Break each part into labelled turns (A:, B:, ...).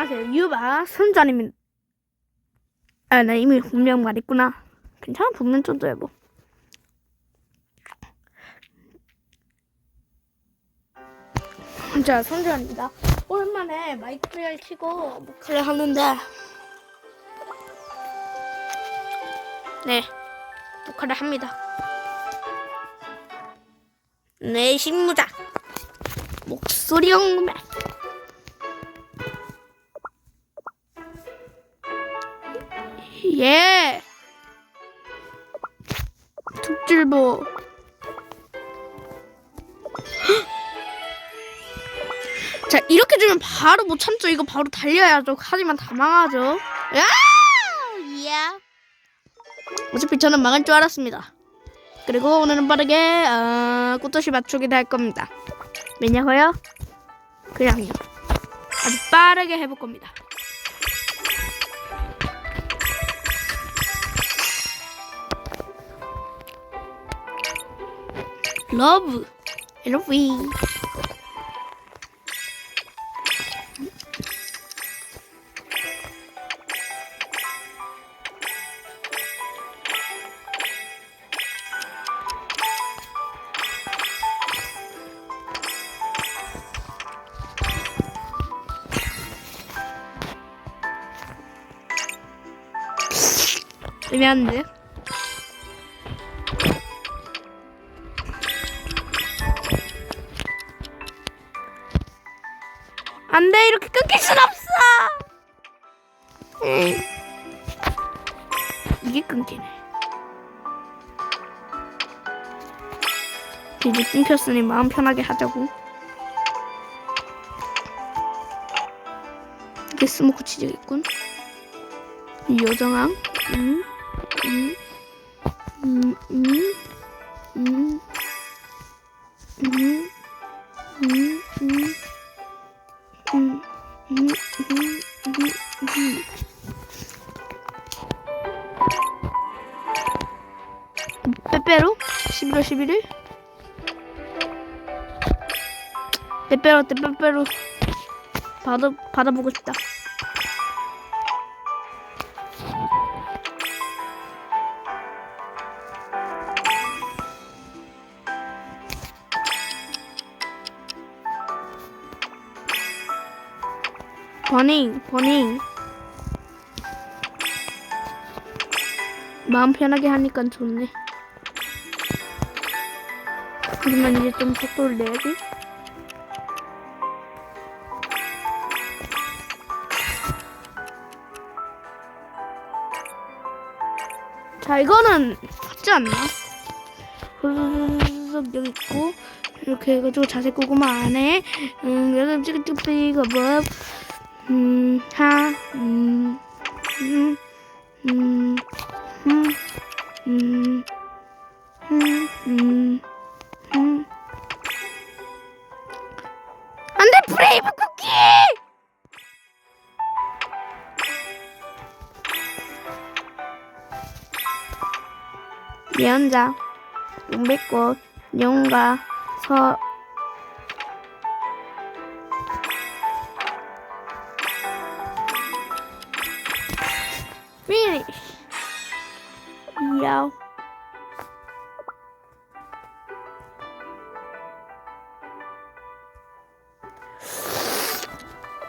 A: 안녕하세요. 유바 선전입니다. 아, 나 이미 분명 말했구나. 괜찮아, 분명 좀더 해보. 자, 선전입니다. 오랜만에 마이크를 켜고 목소리를 하는데, 네, 녹화를 합니다. 네, 신무자. 목소리 엉매. 예. 특질보. 자, 이렇게 주면 바로 못 참죠. 이거 바로 달려야죠. 하지만 다 망하죠. 야! 야. 어차피 저는 망할 줄 알았습니다. 그리고 오늘은 빠르게 어, 꽃도시 맞추기도 할 겁니다. 왜냐고요? 그냥요. 아주 빠르게 해볼 겁니다. love. I love you. 안 돼 이렇게 끊길 순 없어. 이게 끊기네. 이제 끊겼으니 마음 편하게 하자고. 이게 스모크 치즈겠군? 여정왕? 음, 음, 음, 음, 음, 음, 빼빼로 때 빼빼로 받아 받아보고 싶다. 버닝, 버닝. 마음 편하게 하니까 좋네. 하지만 이제 좀 속도를 내야지. 자, 이거는 맞지 않나? 여기 있고 이렇게 해가지고 자세 고구마 안에 음 여기 찌그찌그가 뭐 음, 하, 음, 음, 음, 음, 음, 음, 음, 음. 안 돼, 브레이브 예언자, 용백꽃, 용가, 서, finish. Yo.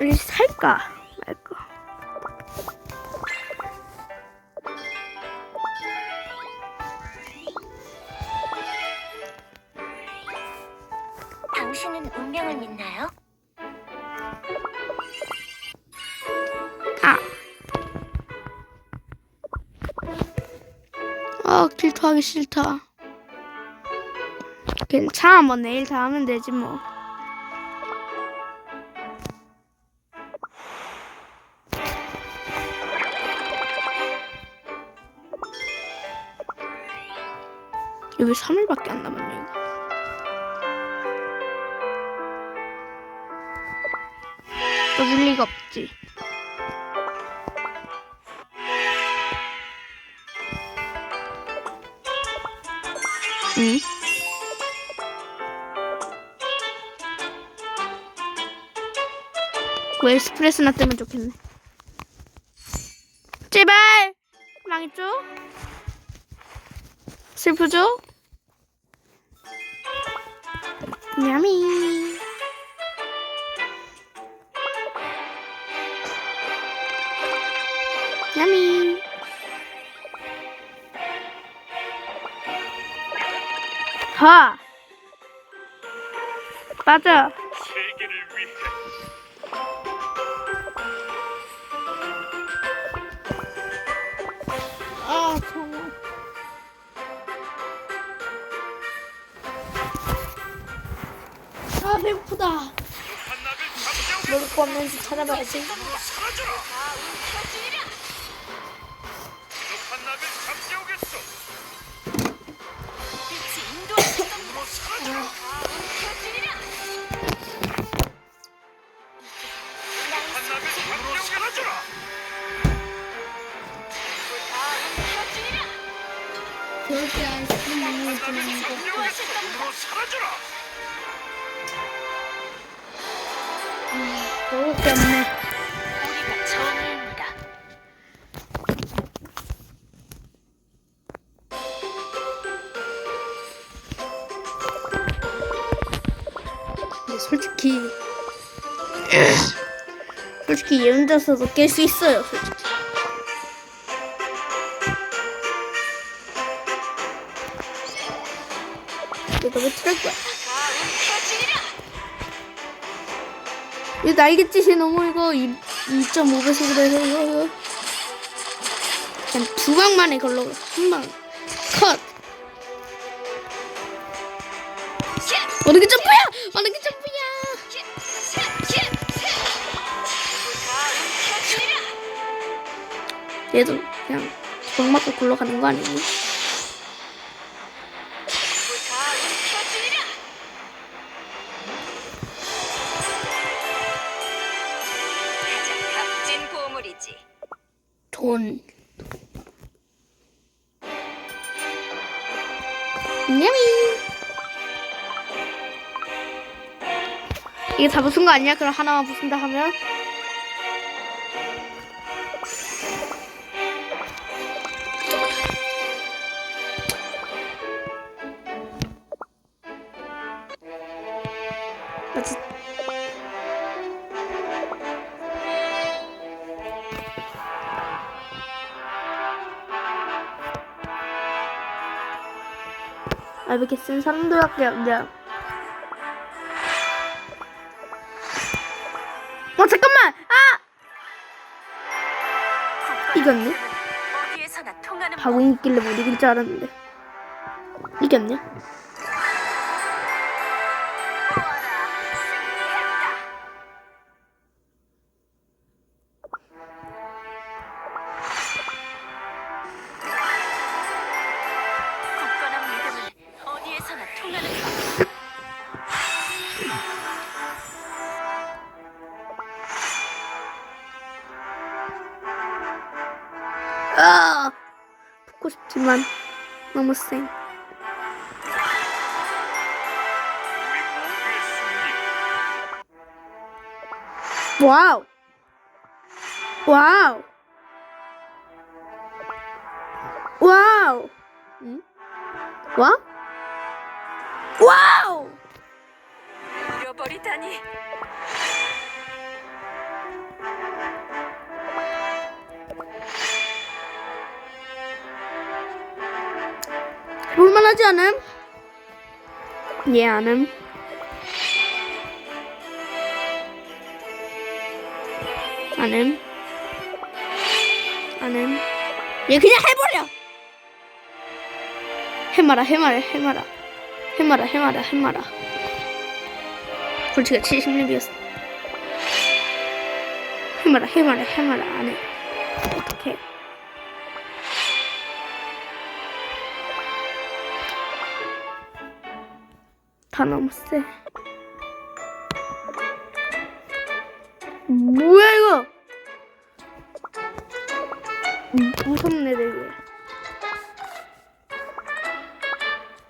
A: 우리 살까? 질투하기 싫다. 괜찮아, 뭐 내일 다 하면 되지 뭐. 여기 3일밖에 안 남았네. 이거. 떠줄 리가 없지. 응? 뭐 에스프레소나 뜨면 좋겠네. 제발 망했죠? 슬프죠? 야미. 가. 빠져. 아, 정말. 아, 배고프다. 먹을 거 없는지 찾아봐야지. 그렇게 아이스크림 먹는 거
B: 한낙을 잠재우겠어 으로 사라져라
A: 먹을 게 없네.
C: 우리가.
A: 근데 솔직히 솔직히 얘 혼자서도 깰 수 있어요 솔직히 날갯짓이 너무 이거 2.5배속으로 해서 이거 그냥 두 방만에 걸러 한방 컷. 어느 게 점프야? 어느 게 점프야 얘도 그냥 방 맞고 굴러가는 거 아니니?
C: 값진 보물이지.
A: 돈. 냠이. 이게 다 부순 거 아니야? 그럼 하나만 부순다 하면? 나 진- 이렇게 센 사람들밖에 없냐? 어, 잠깐만! 아! 이겼네? 바궁 있길래 못 이길 줄 알았는데. 이겼네? 아! 붙고 싶지만, 너무 쌩. 와우! 와우! 와우! 응? 와? 와우!
C: 잃어버리다니.
A: 않음? 예, 안음. 안음. 안음. 얘 그냥 해버려! 해마라, 해마라, 해마라. 해마라, 해마라, 해마라. 골치가 70렙이었어. 해마라, 해마라, 해마라, 안 해. 다 너무 세. 뭐야 이거? 음, 무섭네 되게.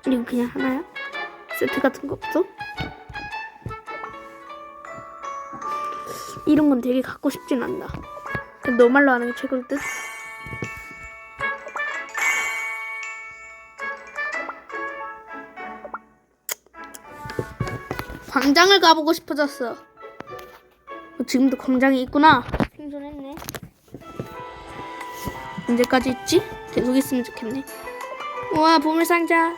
A: 이거 그냥 하나야? 세트 같은 거 없어? 이런 건 되게 갖고 싶진 않다. 그냥 너 말로 하는 게 최고일 듯. 광장을 가보고 싶어졌어. 어, 지금도 광장이 있구나. 생존했네. 언제까지 있지? 계속 있으면 좋겠네. 우와 보물상자.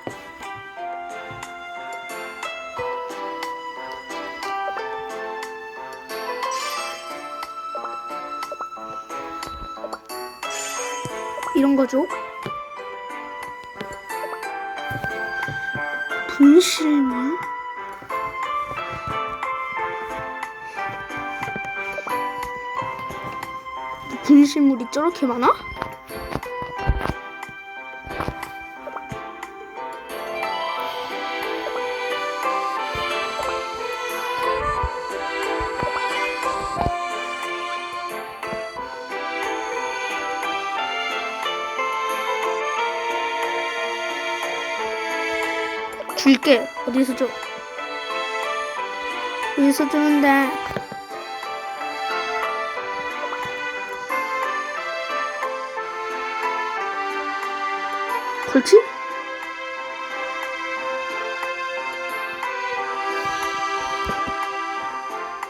A: 이런 거죠. 분실물. 분실물이 저렇게 많아? 줄게. 어디서 줘? 어디서 주는데?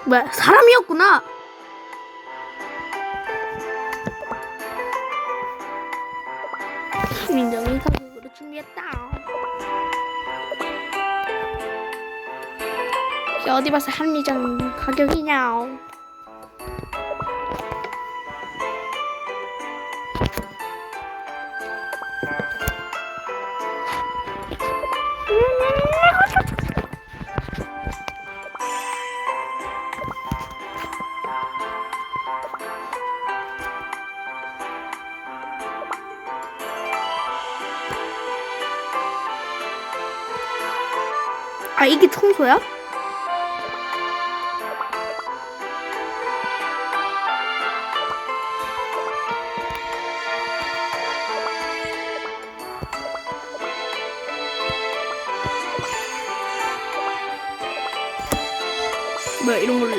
A: 뭐야, 사람이었구나! 민정이 가격으로 준비했다. 어디 봐서 합리적인 가격이냐? 아 이게 청소야? 뭐야 이런 걸로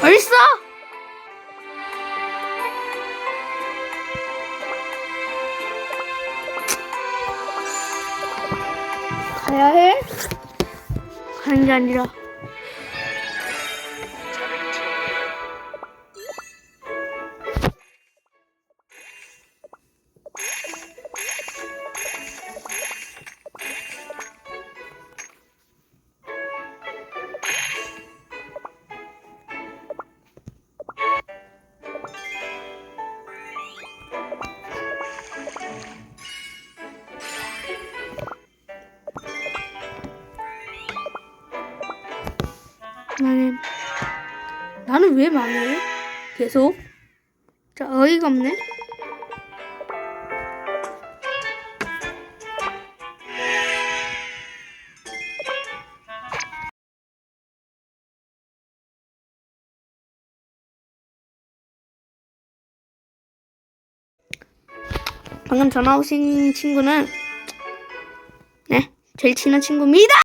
A: 벌써? 가는 나는 왜 망해? 계속 자 어이가 없네. 방금 전화 오신 친구는 네 제일 친한 친구입니다.